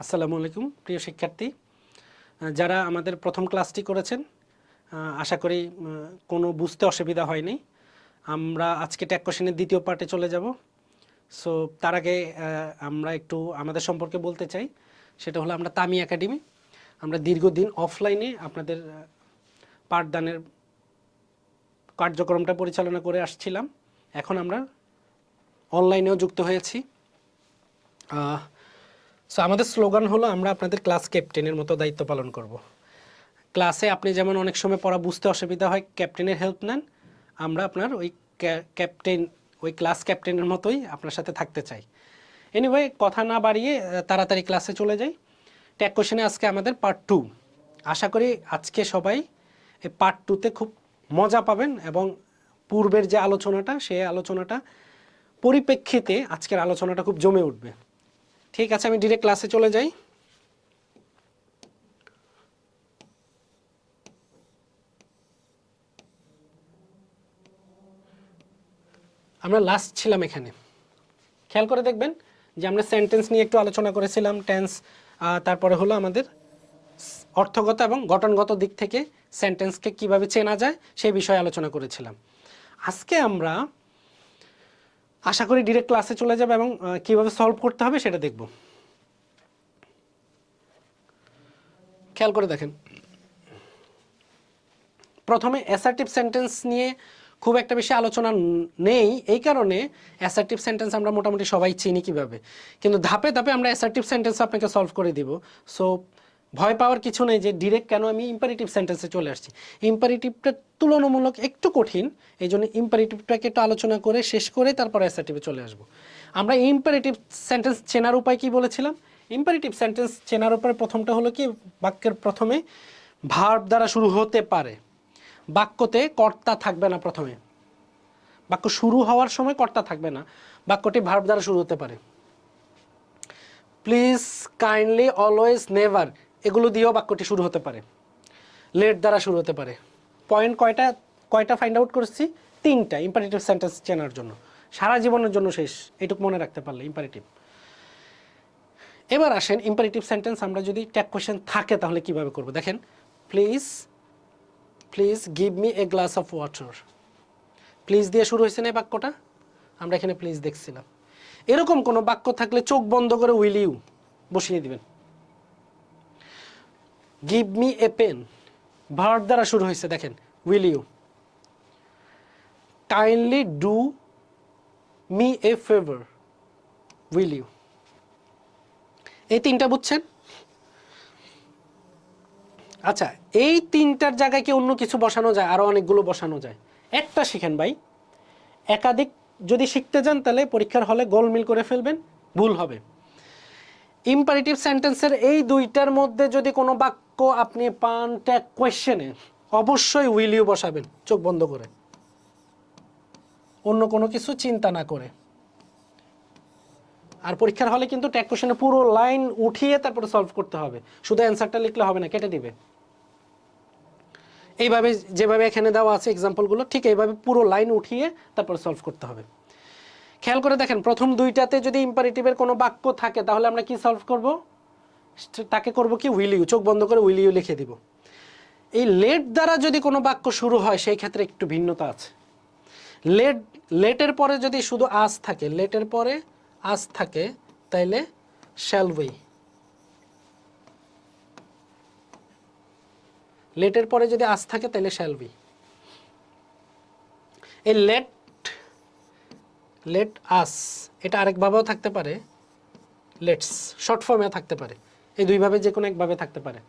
আসসালামু আলাইকুম, প্রিয় শিক্ষার্থী। যারা আমাদের প্রথম ক্লাসটি করেছেন আশা করি কোনো বুঝতে অসুবিধা হয়নি। আমরা আজকে ট্যাগ কোশ্চেনের দ্বিতীয় পার্টে চলে যাব। সো তার আগে আমরা একটু আমাদের সম্পর্কে বলতে চাই। সেটা হলো আমরা তামি একাডেমি। আমরা দীর্ঘদিন অফলাইনে আপনাদের পাঠদানের কার্যক্রমটা পরিচালনা করে আসছিলাম। এখন আমরা অনলাইনেও যুক্ত হয়েছি। সো আমাদের স্লোগান হলো, আমরা আপনাদের ক্লাস ক্যাপ্টেনের মতো দায়িত্ব পালন করব। ক্লাসে আপনি যেমন অনেক সময় পড়া, বুঝতে অসুবিধা হয়, ক্যাপ্টেনের হেল্প নেন, আমরা আপনার ওই ক্যাপ্টেন, ওই ক্লাস ক্যাপ্টেনের মতোই আপনার সাথে থাকতে চাই। এনিওয়ে কথা না বাড়িয়ে তাড়াতাড়ি ক্লাসে চলে যাই। ট্যাগ কোশ্চেনে আজকে আমাদের পার্ট টু আশা করি আজকে সবাই এই পার্ট টুতে খুব মজা পাবেন এবং পূর্বের যে আলোচনাটা সেই আলোচনাটা পরিপ্রেক্ষিতে আজকের আলোচনাটা খুব জমে উঠবে। ঠিক আছে, আমি ডিরেক্ট ক্লাসে চলে যাই। আমরা লাস্ট ছিলাম এখানে। খেয়াল করে দেখবেন যে আমরা সেন্টেন্স নিয়ে একটু আলোচনা করেছিলাম টেন্স তারপরে হলো আমাদের অর্থগত এবং গঠনগত দিক থেকে সেন্টেন্সকে কীভাবে চেনা যায় সেই বিষয়ে আলোচনা করেছিলাম। আজকে আমরা আশা করি ডিরেক্ট ক্লাসে চলে যাবে এবং কীভাবে সলভ করতে হবে সেটা দেখব। খেয়াল করে দেখেন। প্রথমে অ্যাসার্টিভ সেন্টেন্স নিয়ে খুব একটা বেশি আলোচনা নেই। এই কারণে অ্যাসার্টিভ সেন্টেন্স আমরা মোটামুটি সবাই চিনি কীভাবে। কিন্তু ধাপে ধাপে আমরা অ্যাসার্টিভ সেন্টেন্স আপনাকে সলভ করে দিব। সো ভয় পাওয়ার কিছু নেই যে ডিরেক্ট কেন আমি ইম্পারেটিভ সেন্টেন্সে চলে আসছি। ইম্পারেটিভটা তুলনামূলক একটু কঠিন, এই জন্য ইম্পারেটিভটাকে একটু আলোচনা করে, শেষ করে তারপর অ্যাসার্টিভে চলে আসব। আমরা ইম্পারেটিভ সেন্টেন্স চেনার উপায় কি বলেছিলাম? ইম্পারেটিভ সেন্টেন্স চেনার উপরে প্রথমটা হলো কি? বাক্যের প্রথমে ভার্ব দ্বারা শুরু হতে পারে। বাক্যতে কর্তা থাকবে না প্রথমে। বাক্য শুরু হওয়ার সময় কর্তা থাকবে না। বাক্যটি ভার্ব দ্বারা শুরু হতে পারে। প্লিজ কাইন্ডলি অলওয়েজ নেভার এগুলো দিয়েও বাক্যটি শুরু হতে পারে। লেট দ্বারা শুরু হতে পারে। পয়েন্ট কয়টা কয়টা ফাইন্ড আউট করেছি? তিনটা ইম্পারেটিভ সেন্টেন্স চেনার জন্য। সারা জীবনের জন্য শেষ এটুকু মনে রাখতে পারলে ইম্পারেটিভ এবার আসেন ইম্পারেটিভ সেন্টেন্স আমরা যদি ট্যাগ কোয়েশ্চেন থাকে তাহলে কীভাবে করব? দেখেন please please give me a glass of water please দিয়ে শুরু হয়েছে না এই বাক্যটা? আমরা এখানে প্লিজ দেখছিলাম। এরকম কোনো বাক্য থাকলে চোখ বন্ধ করে উইল ইউ বসিয়ে দিবেন। Give me a pen verb দ্বারা শুরু হয়েছে, দেখেন। Will you kindly do me a favour will you এই তিনটা বুঝছেন? আচ্ছা এই তিনটার জায়গায় কি অন্য কিছু বসানো যায়? আরও অনেকগুলো বসানো যায়। একটা শিখেন ভাই। একাধিক যদি শিখতে যান, তাহলে পরীক্ষার হলে গোলমিল করে ফেলবেন, ভুল হবে। ইম্পারেটিভ সেন্টেন্সের এই দুইটার মধ্যে যদি কোনো বাক্য আপনি পান ট্যাগ কোয়েশ্চেনে অবশ্যই উইল ইউ বসাবেন, চোখ বন্ধ করে। অন্য কোনো কিছু চিন্তা না করে। আর পরীক্ষার হলে কিন্তু ট্যাগ কোশ্চেনে পুরো লাইন উঠিয়ে তারপরে সলভ করতে হবে। শুধু অ্যান্সারটা লিখলে হবে না, কেটে দিবে। এইভাবে যেভাবে এখানে দেওয়া আছে এক্সাম্পলগুলো ঠিক এইভাবে পুরো লাইন উঠিয়ে তারপরে সলভ করতে হবে। খেয়াল করে দেখেন, প্রথম দুইটাতে যদি ইম্পারেটিভের কোনো বাক্য থাকে, তাহলে আমরা কি সলভ করব? তাকে করব কি? উইল ইউ চোখ বন্ধ করে উইল ইউ লিখে দিব। এই লেট দ্বারা যদি কোনো বাক্য শুরু হয়, সেই ক্ষেত্রে একটু ভিন্নতা আছে। লেট লেটের পরে যদি শুধু আজ থাকে লেটের পরে আজ থাকে, তাইলে শ্যাল উই লেটের পরে যদি আজ থাকে তাহলে শ্যাল উই এই লেট লেট আস এটা আরেকভাবেও থাকতে পারে। লেটস শর্ট ফর্মে থাকতে পারে। এই দুইভাবে যে কোনো একভাবে থাকতে পারে।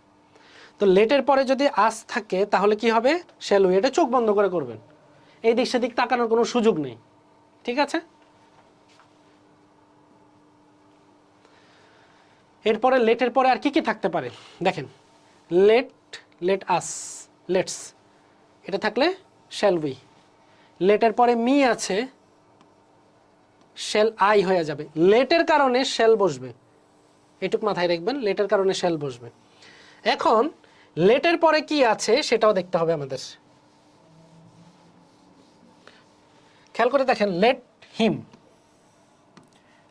তো লেটের পরে যদি আস থাকে, তাহলে কি হবে? শ্যাল উই এটা চোখ বন্ধ করে করবেন। এই দিক সেদিক তাকানোর কোনো সুযোগ নেই। ঠিক আছে? এরপরে লেটের পরে আর কি কি থাকতে পারে? দেখেন। লেট লেট আস লেটস এটা থাকলে শ্যাল উই লেটের পরে মি আছে। শেল আই হয়ে যাবে। লেটের কারণে শেল বসবে। এটুক মাথায় রাখবেন, লেটের কারণে শেল বসবে। এখন, লেটের পরে কি আছে সেটাও দেখতে হবে আমাদের। খেয়াল করে দেখেন let him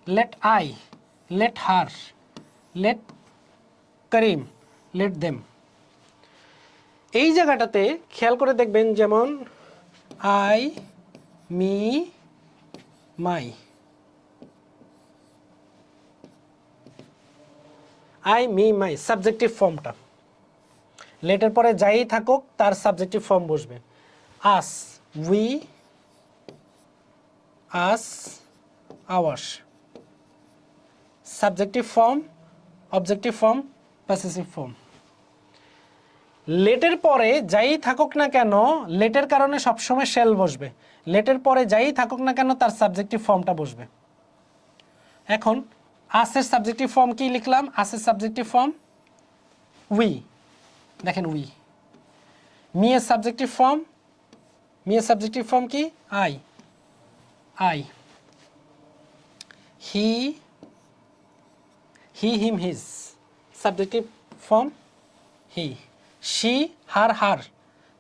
let I let her let Karim let them এই জায়গাটাতে খেয়াল করে দেখবেন যেমন I me my I me my subjective ফর্মটা লেটের পরে যাই থাকুক, তার সাবজেক্টিভ ফর্ম বসবে। Us we us ours subjective form objective form possessive form লেটের পরে যাই থাকুক না কেন লেটের কারণে সবসময় শেল বসবে। লেটের পরে যাই থাকুক না কেন, তার সাবজেক্টিভ ফর্মটা বসবে। এখন আসের সাবজেক্টিভ ফর্ম কি লিখলাম? আসের সাবজেক্টিভ ফর্ম উই দেখেন উই মিয়ের সাবজেক্টিভ ফর্ম মিয়ের সাবজেক্টিভ ফর্ম কি? I I he he him his subjective form he she her her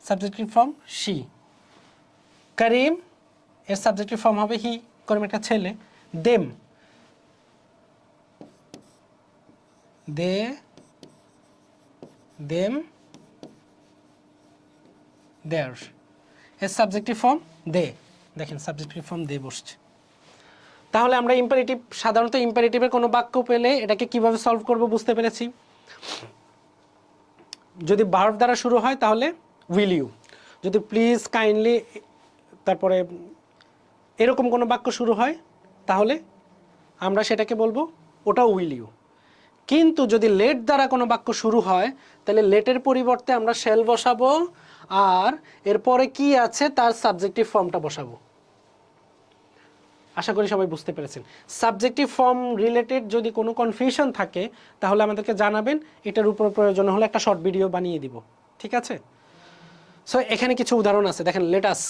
subjective form she Karim এর সাবজেক্টিভ ফর্ম হবে হি করিম একটা ছেলে। দেম দে, দেম দেয়ার এর সাবজেক্টিভ ফর্ম দে। দেখেন সাবজেক্টিভ ফর্ম দে বসছে। তাহলে আমরা ইম্পারেটিভ সাধারণত ইম্পারেটিভের কোনো বাক্য পেলে এটাকে কীভাবে সলভ করব বুঝতে পেরেছি? যদি বার্ব দ্বারা শুরু হয়, তাহলে উইল ইউ যদি প্লিজ কাইন্ডলি তারপরে এরকম কোনো বাক্য শুরু হয়, তাহলে আমরা সেটাকে বলব ওটা উইল ইউ কিন্তু যদি লেট দ্বারা কোনো বাক্য শুরু হয়, তাহলে লেটের পরিবর্তে আমরা শেল বসাবো আর এরপরে কি আছে তার সাবজেক্টিভ ফর্মটা বসাবো। আশা করি সবাই বুঝতে পেরেছেন। সাবজেক্টিভ ফর্ম রিলেটেড যদি কোনো কনফিউশন থাকে, তাহলে আমাদেরকে জানাবেন, এটার উপর প্রয়োজন হলে একটা শর্ট ভিডিও বানিয়ে দিব। ঠিক আছে? সো এখানে কিছু উদাহরণ আছে। দেখেন লেটাস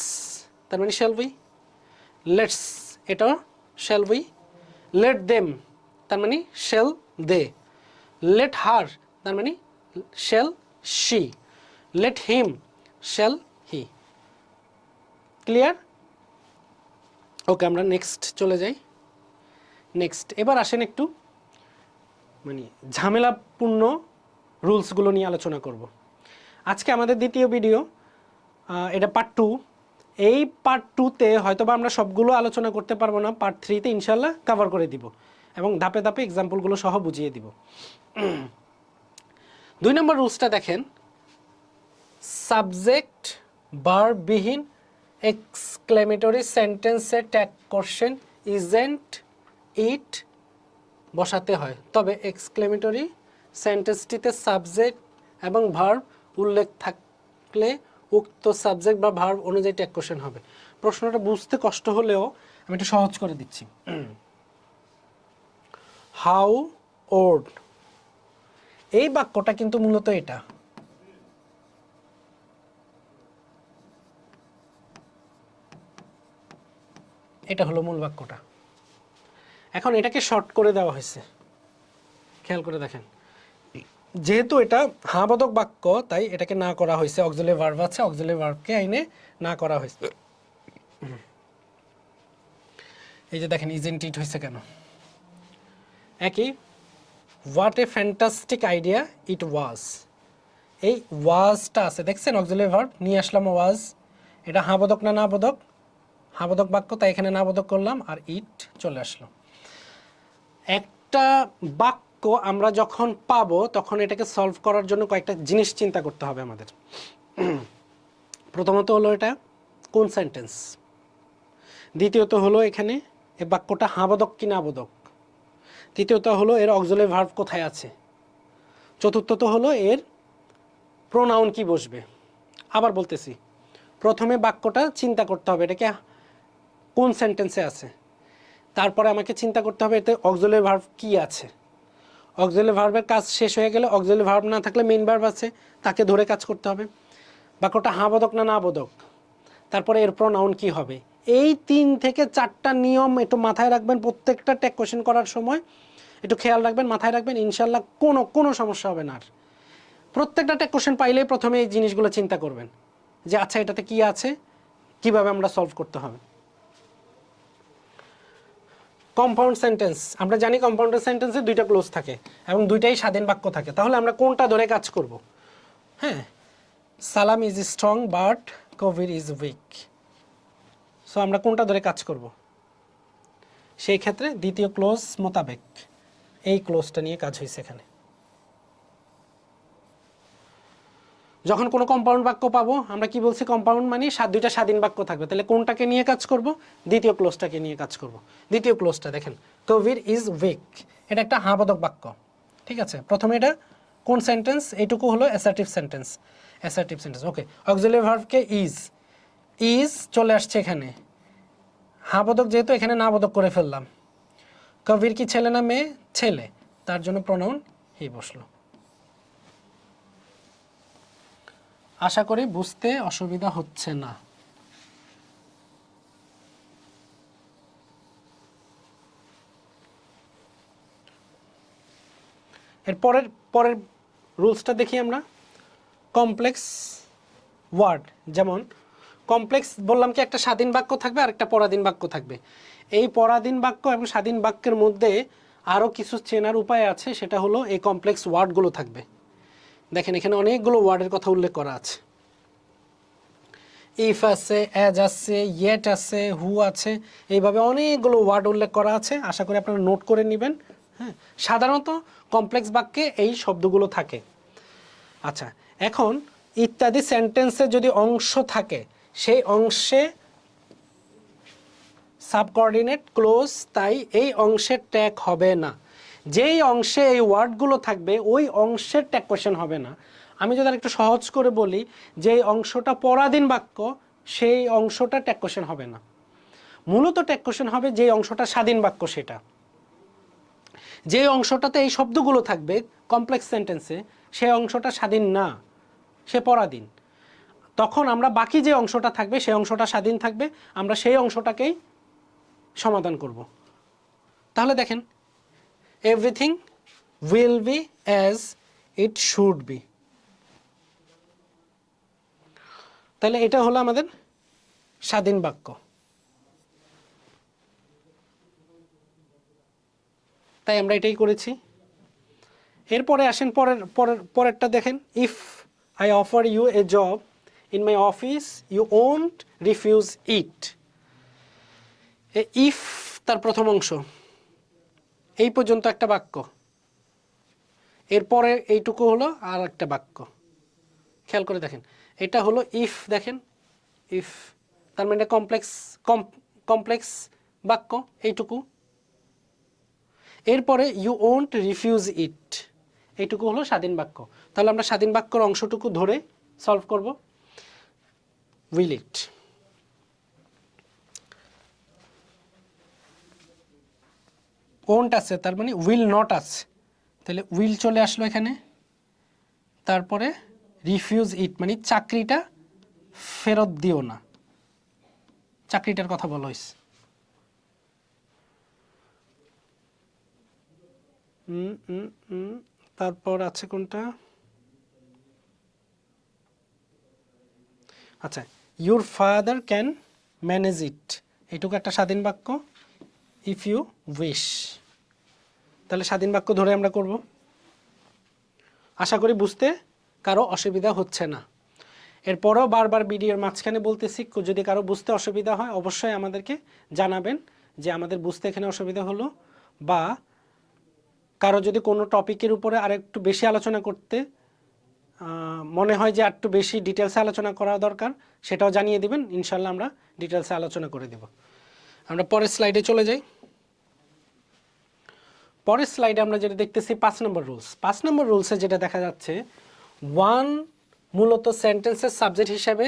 তার মানে শেল উই লেটস এটা শেল উই লেট দেম তার মানে শেল দে লেট হার তার মানে shall she let him shall he clear okay আমরা নেক্সট চলে যাই। নেক্সট এবার আসেন একটু মানে ঝামেলাপূর্ণ রুলসগুলো নিয়ে আলোচনা করব। আজকে আমাদের দ্বিতীয় ভিডিও এটা পার্ট টু এই পার্ট টুতে হয়তো বা আমরা সবগুলো আলোচনা করতে পারব না পার্ট থ্রিতে ইনশাল্লাহ কভার করে দিব। এবং ধাপে ধাপে এক্সাম্পলগুলো সহ বুঝিয়ে দিব। দুই নম্বর রুলসটা দেখেন। সাবজেক্ট বারবিহীন এক্সক্লেমেটরি সেন্টেন্সে ট্যাগ কোশ্চেন ইজেন্ট ইট বসাতে হয়। তবে এক্সক্লেমেটরি সেন্টেন্সটিতে সাবজেক্ট এবং ভার্ব উল্লেখ থাকলে উক্ত সাবজেক্ট বা ভার্ব অনুযায়ী ট্যাগ কোশ্চেন হবে। প্রশ্নটা বুঝতে কষ্ট হলেও আমি একটু সহজ করে দিচ্ছি। How old? এই বাক্যটা কিন্তু মূলত এটা। এটা হলো মূল বাক্যটা। এখন এটাকে শর্ট করে দেওয়া হয়েছে। খেয়াল করে দেখেন। যেহেতু এটা হাবোধক বাক্য, তাই এটাকে না করা হয়েছে। অক্সিলারি ভার্ব আছে অক্সিলারি ভার্বকে আইনে না করা হয়েছে। এই যে দেখেন ইজেন্টিট হয়েছে কেন? একই what a fantastic idea it was এই ওয়াজটা আছে, দেখছেন অক্সিলারি ভার্ব নিয়ে আসলাম ওয়াজ এটা হাবোধক না নাবোধক হাবোধক বাক্য, তাই এখানে নাবোধক করলাম আর ইট চলে আসলো। একটা বাক্য আমরা যখন পাবো, তখন এটাকে সলভ করার জন্য কয়েকটা জিনিস চিন্তা করতে হবে আমাদের। প্রথমত হলো এটা, কোন সেন্টেন্স দ্বিতীয়ত হলো এখানে, এ বাক্যটা হাবোধক কি নাবোধক তৃতীয়ত হলো এর অক্সিলারি ভার্ব কোথায় আছে? চতুর্থত হলো এর প্রোনাউন কি বসবে? আবার বলতেছি, প্রথমে বাক্যটা চিন্তা করতে হবে, এটাকে কোন সেন্টেন্সে আছে? তারপরে আমাকে চিন্তা করতে হবে এতে অক্সিলারি ভার্ব কি আছে? অক্সিলারি ভার্বের কাজ শেষ হয়ে গেলে অক্সিলারি ভার্ব না থাকলে মেইন ভার্ব আছে, তাকে ধরে কাজ করতে হবে। বাক্যটা হাবোধক না নাবোধক তারপরে এর প্রোনাউন কি হবে? এই তিন থেকে চারটা নিয়ম একটু মাথায় রাখবেন, প্রত্যেকটা ট্যাগ কোশ্চেন করার সময় একটু খেয়াল রাখবেন, মাথায় রাখবেন, ইনশাল্লাহ কোনো কোনো সমস্যা হবে না আর। প্রত্যেকটা ট্যাগ কোশ্চেন পাইলেই প্রথমে এই জিনিসগুলো চিন্তা করবেন যে আচ্ছা এটাতে কি আছে? কীভাবে আমরা সলভ করতে হবে? কম্পাউন্ড সেন্টেন্স আমরা জানি কম্পাউন্ডেড সেন্টেন্সে দুইটা ক্লোজ থাকে এবং দুইটাই স্বাধীন বাক্য থাকে। তাহলে আমরা কোনটা ধরে কাজ করব? হ্যাঁ Salam is strong but Covid is weak so আমরা কোনটা ধরে কাজ করব? সেই ক্ষেত্রে দ্বিতীয় ক্লোজ মোতাবেক। এই ক্লোজটা নিয়ে কাজ হয়েছে এখানে। যখন কোনো কম্পাউন্ড বাক্য পাবো, আমরা কি বলছি কম্পাউন্ড মানে সাত দুইটা স্বাধীন বাক্য থাকবে। তাহলে কোনটাকে নিয়ে কাজ করব? দ্বিতীয় ক্লোজটাকে নিয়ে কাজ করব। দ্বিতীয় ক্লোজটা দেখেন কোভিড ইজ উইক এটা একটা হাঁবোধক বাক্য, ঠিক আছে? প্রথমে এটা কোন সেন্টেন্স এইটুকু হলো assertive sentence assertive sentence okay auxiliary ভার্বকে is is চলে আসছে এখানে। হাঁবোধক যেহেতু এখানে না করে ফেললাম। কবির কি ছেলে না মেয়ে? ছেলে। তার জন্য প্রনাউন হি বসল। আশা করি বুঝতে অসুবিধা হচ্ছে না। এর পরের পরের রুলসটা দেখি আমরা। কমপ্লেক্স ওয়ার্ড, যেমন, কমপ্লেক্স বললাম কি একটা স্বাধীন বাক্য থাকবে আর একটা পরাধীন বাক্য থাকবে। এই পরাধীন বাক্য এবং স্বাধীন বাক্যের মধ্যে আরও কিছু চেনার উপায় আছে, সেটা হলো এই কমপ্লেক্স ওয়ার্ডগুলো থাকবে। দেখেন, এখানে অনেকগুলো ওয়ার্ডের কথা উল্লেখ করা আছে। ইফ আছে অ্যাজ আছে ইয়েট আছে হু আছে, এইভাবে অনেকগুলো ওয়ার্ড উল্লেখ করা আছে। আশা করি আপনারা নোট করে নেবেন। হ্যাঁ সাধারণত কমপ্লেক্স বাক্যে এই শব্দগুলো থাকে। আচ্ছা এখন ইত্যাদি সেন্টেন্সে যদি অংশ থাকে, সেই অংশে সাবকর্ডিনেট ক্লোজ, তাই এই অংশের ট্যাগ হবে না। যেই অংশে এই ওয়ার্ডগুলো থাকবে, ওই অংশের ট্যাগ কোয়েশন হবে না। আমি যদি একটু সহজ করে বলি যে অংশটা পরাধীন বাক্য, সেই অংশটা ট্যাগ কোয়েশন হবে না। মূলত ট্যাগ কোয়েশন হবে যে অংশটা স্বাধীন বাক্য সেটা। যে অংশটাতে এই শব্দগুলো থাকবে, কমপ্লেক্স সেন্টেন্সে সেই অংশটা স্বাধীন না, সে পরাধীন। তখন আমরা বাকি যে অংশটা থাকবে, সেই অংশটা স্বাধীন থাকবে, আমরা সেই অংশটাকেই সমাধান করব। তাহলে দেখেন everything will be as it should be তাহলে এটা হলো আমাদের স্বাধীন বাক্য। তাই আমরা এটাই করেছি। এরপরে আসেন পরের পরের, পরেরটা দেখেন if I offer you a job in my office you won't refuse it if তার প্রথম অংশ। এই পর্যন্ত একটা বাক্য। এরপরে এইটুকু হলো আর একটা বাক্য। খেয়াল করে দেখেন। এটা হলো ইফ দেখেন। ইফ তার মানে কমপ্লেক্স কমপ্লেক্স বাক্য, এইটুকু। এরপরে ইউ ওন্ট রিফিউজ ইট এইটুকু হলো স্বাধীন বাক্য। তাহলে আমরা স্বাধীন বাক্যর অংশটুকু ধরে সলভ করব। উইল ইট ওন্ট আছে? তার মানে উইল নট আছে। তাহলে উইল চলে আসলো এখানে। তারপরে রিফিউজ ইট মানে চাকরিটা ফেরত দিও না। চাকরিটার কথা বলা হয়েছে। তারপর আছে কোনটা? আচ্ছা your father can manage it এটুকু একটা স্বাধীন বাক্য। ইফ ইউ উইশ তাহলে স্বাধীন বাক্য ধরে আমরা করব। আশা করি বুঝতে কারও অসুবিধা হচ্ছে না। এরপরও বারবার ভিডিওর মাঝখানে বলতেছি, যদি কারও বুঝতে অসুবিধা হয়, অবশ্যই আমাদেরকে জানাবেন যে আমাদের বুঝতে এখানে অসুবিধা হলো বা কারও যদি কোনো টপিকের উপরে আর একটু বেশি আলোচনা করতে মনে হয় যে একটু বেশি ডিটেলসে আলোচনা করা দরকার, সেটাও জানিয়ে দিবেন। ইনশাল্লাহ আমরা ডিটেলসে আলোচনা করে দেব। আমরা পরের স্লাইডে চলে যাই। পরের স্লাইডে আমরা যেটা দেখতেছি, পাঁচ নম্বর রুলস পাঁচ নম্বর রুলসে যেটা দেখা যাচ্ছে ওয়ান মূলত সেন্টেন্সের সাবজেক্ট হিসাবে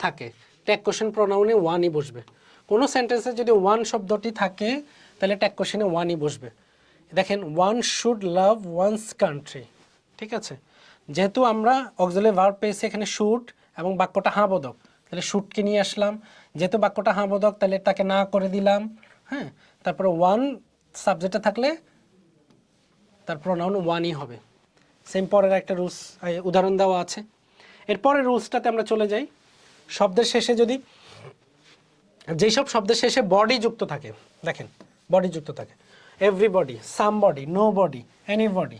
থাকে। ট্যাগ কোশ্চেন প্রোনাউনে ওয়ানই বসবে। কোনো সেন্টেন্সে যদি ওয়ান শব্দটি থাকে, তাহলে ট্যাগ কোশ্চেনে ওয়ানই বসবে। দেখেন one should love one's country ঠিক আছে? যেহেতু আমরা অক্সিলারি ভার্ব পেয়েছি এখানে শুড এবং বাক্যটা হাঁবোধক তাহলে শুটকে নিয়ে আসলাম। যেহেতু বাক্যটা হাঁবোধক তাহলে তাকে না করে দিলাম হ্যাঁ? তারপরে ওয়ান সাবজেক্টে থাকলে তার প্রনাউন ওয়ানই হবে। সেম পরের একটা রুলস উদাহরণ দেওয়া আছে। এরপরের রুলসটাতে আমরা চলে যাই। শব্দের শেষে যদি, যেই সব শব্দের শেষে বডি যুক্ত থাকে, দেখেন বডি যুক্ত থাকে। Everybody somebody nobody anybody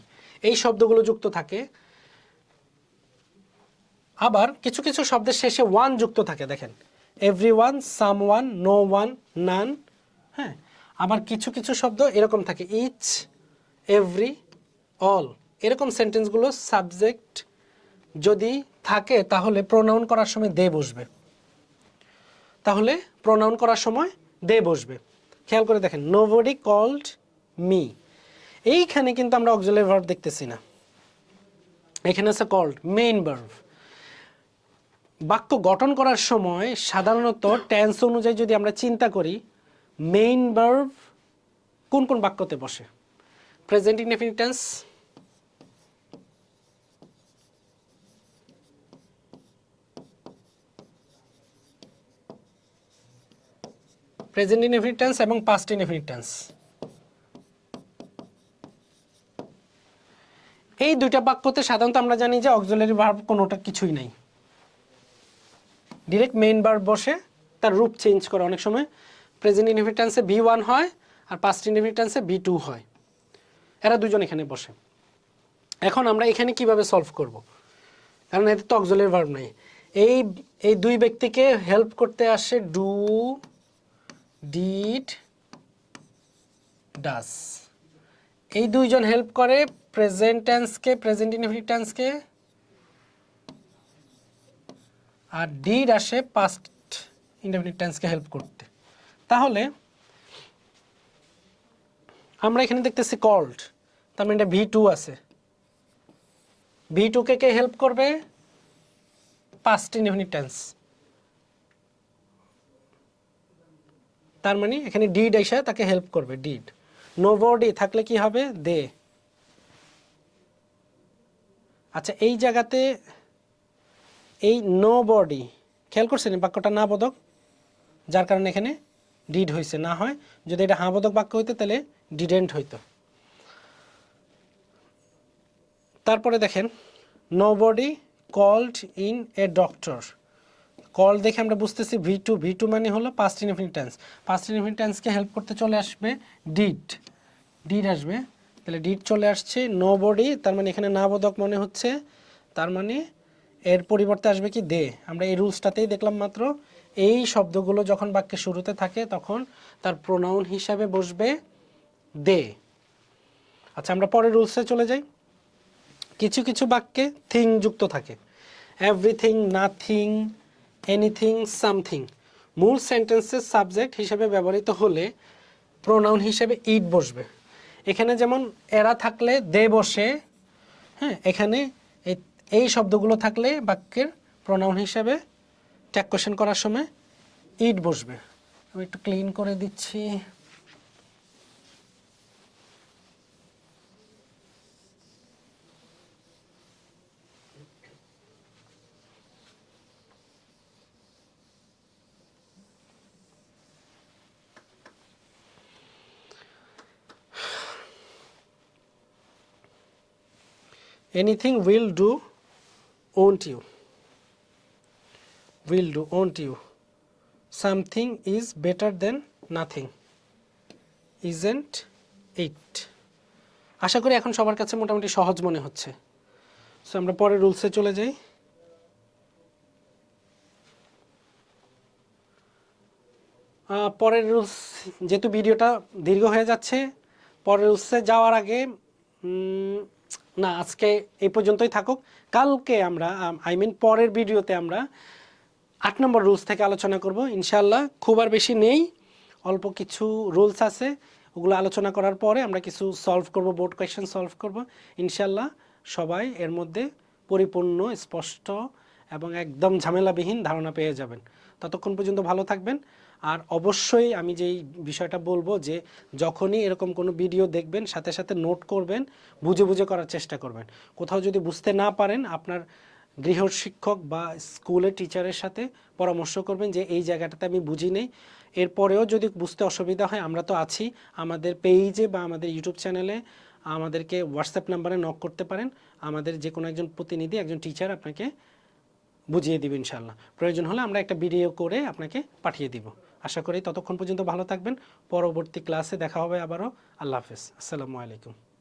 এই শব্দগুলো যুক্ত থাকে। আবার কিছু কিছু শব্দের শেষে ওয়ান যুক্ত থাকে, দেখেন। Everyone someone no one none হ্যাঁ? আবার কিছু কিছু শব্দ এরকম থাকে ইচ এভরি অল এরকম সেন্টেন্সগুলো সাবজেক্ট যদি থাকে, তাহলে প্রোনাউন করার সময় দে বসবে। তাহলে প্রোনাউন করার সময় দে বসবে। খেয়াল করে দেখেন নোবডি কল্ড মি এইখানে কিন্তু আমরা অক্সিলারি ভার্ব দেখতেছি না। এখানে আছে কল্ড মেইন ভার্ব বাক্য গঠন করার সময় সাধারণত টেন্স অনুযায়ী যদি আমরা চিন্তা করি মেইন ভার্ব কোন কোন বাক্যতে বসে? Present indefinite tense present indefinite tense এবং পাস্ট ইনডেফিনিট টেন্স এই দুইটা বাক্যতে সাধারণত আমরা জানি যে অক্সিলারি ভার্ব কোনোটা কিছুই নাই। ডিরেক্ট মেইন ভার্ব বসে, তার রূপ চেঞ্জ করে অনেক সময়। প্রেজেন্ট ইনহেভিটেন্সে বি ওয়ান হয়, আর পাস্ট ইনহেভিটেন্সে বি টু হয়। এরা দুজন এখানে বসে। এখন আমরা এখানে কীভাবে সলভ করব? কারণ এতে তো অক্সিলারি ভার্ব নাই। এই এই দুই ব্যক্তিকে হেল্প করতে আসে ডু ডিড ডাস এই দুইজন হেল্প করে প্রেজেন্ট টেন্সকে প্রেজেন্ট ইনফিনিট টেন্সকে আর ডিড আসে পাস্ট ইনডেফিনিট টেন্সকে হেল্প করতে। তাহলে আমরা এখানে দেখতেছি কল্ড তার মানে এটা ভি টু আছে। ভি টুকে কে হেল্প করবে? পাস্ট ইনডেফিনিট টেন্স তার মানে এখানে ডিড এসে তাকে হেল্প করবে ডিড নো বডি থাকলে কি হবে? দে আচ্ছা এই জায়গাতে এই নো বডি খেয়াল করছেন বাক্যটা না বোধক? যার কারণে এখানে ডিড হয়েছে না হয় যদি এটা হাঁ বোধক বাক্য হইতো, তাহলে ডিডেন্ট হইতো। তারপরে দেখেন nobody called in a doctor call দেখে আমরা বুঝতেছি ভি টু ভি টু মানে হলো past infinite tense past infinite টেন্সকে help করতে চলে আসবে ডিড ডিড আসবে। তাহলে ডিড চলে আসছে নো বডি তার মানে এখানে না বোধক মনে হচ্ছে, তার মানে এর পরিবর্তে আসবে কি দে। আমরা এই রুলসটাতেই দেখলাম মাত্র এই শব্দগুলো যখন বাক্যের শুরুতে থাকে, তখন তার প্রোনাউন হিসাবে বসবে দে। আচ্ছা আমরা পরের রুলসে চলে যাই। কিছু কিছু বাক্যে থিং যুক্ত থাকে। এভরিথিং নাথিং এনিথিং সামথিং মূল সেন্টেন্সের সাবজেক্ট হিসেবে ব্যবহৃত হলে প্রোনাউন হিসেবে ইট বসবে। এখানে যেমন এরা থাকলে দে বসে হ্যাঁ এখানে এই শব্দগুলো থাকলে বাক্যের প্রোনাউন হিসেবে ট্যাগ কোশ্চেন করার সময় ইট বসবে। আমি একটু ক্লিন করে দিচ্ছি। Anything will do, won't you? Will do, won't you? Something is better than nothing, isn't it? আশা করি এখন সবার কাছে মোটামুটি সহজ মনে হচ্ছে। সো আমরা পরের রুলসে চলে যাই। পরের রুলস, যেহেতু ভিডিওটা দীর্ঘ হয়ে যাচ্ছে, পরের রুলসে যাওয়ার আগে না, আজকে এই পর্যন্তই থাকুক। কালকে আমরা আই মিন পরের ভিডিওতে আমরা আট নম্বর রুলস থেকে আলোচনা করব ইনশাল্লাহ খুব আর বেশি নেই, অল্প কিছু রুলস আছে, ওগুলো আলোচনা করার পরে আমরা কিছু সলভ করব বোর্ড কোয়েশ্চেন সলভ করব। ইনশাল্লাহ সবাই এর মধ্যে পরিপূর্ণ, স্পষ্ট এবং একদম ঝামেলাবিহীন ধারণা পেয়ে যাবেন। ততক্ষণ পর্যন্ত ভালো থাকবেন। আর অবশ্যই আমি যেই বিষয়টা বলব যে, যখনই এরকম কোনো ভিডিও দেখবেন, সাথে সাথে নোট করবেন, বুঝে বুঝে করার চেষ্টা করবেন। কোথাও যদি বুঝতে না পারেন, আপনার গৃহ শিক্ষক বা স্কুলের টিচারের সাথে পরামর্শ করবেন যে, এই জায়গাটাতে আমি বুঝি নেই। এরপরেও যদি বুঝতে অসুবিধা হয়, আমরা তো আছি। আমাদের পেজে বা আমাদের ইউটিউব চ্যানেলে আমাদেরকে হোয়াটসঅ্যাপ নাম্বারে নক করতে পারেন। আমাদের যে কোনো একজন প্রতিনিধি, একজন টিচার আপনাকে বুঝিয়ে দিব ইনশাল্লাহ প্রয়োজন হলে আমরা একটা ভিডিও করে আপনাকে পাঠিয়ে দিব। আশা করি ততক্ষণ পর্যন্ত ভালো থাকবেন। পরবর্তী ক্লাসে দেখা হবে আবারও। আল্লাহ হাফেজ। আসসালামু আলাইকুম।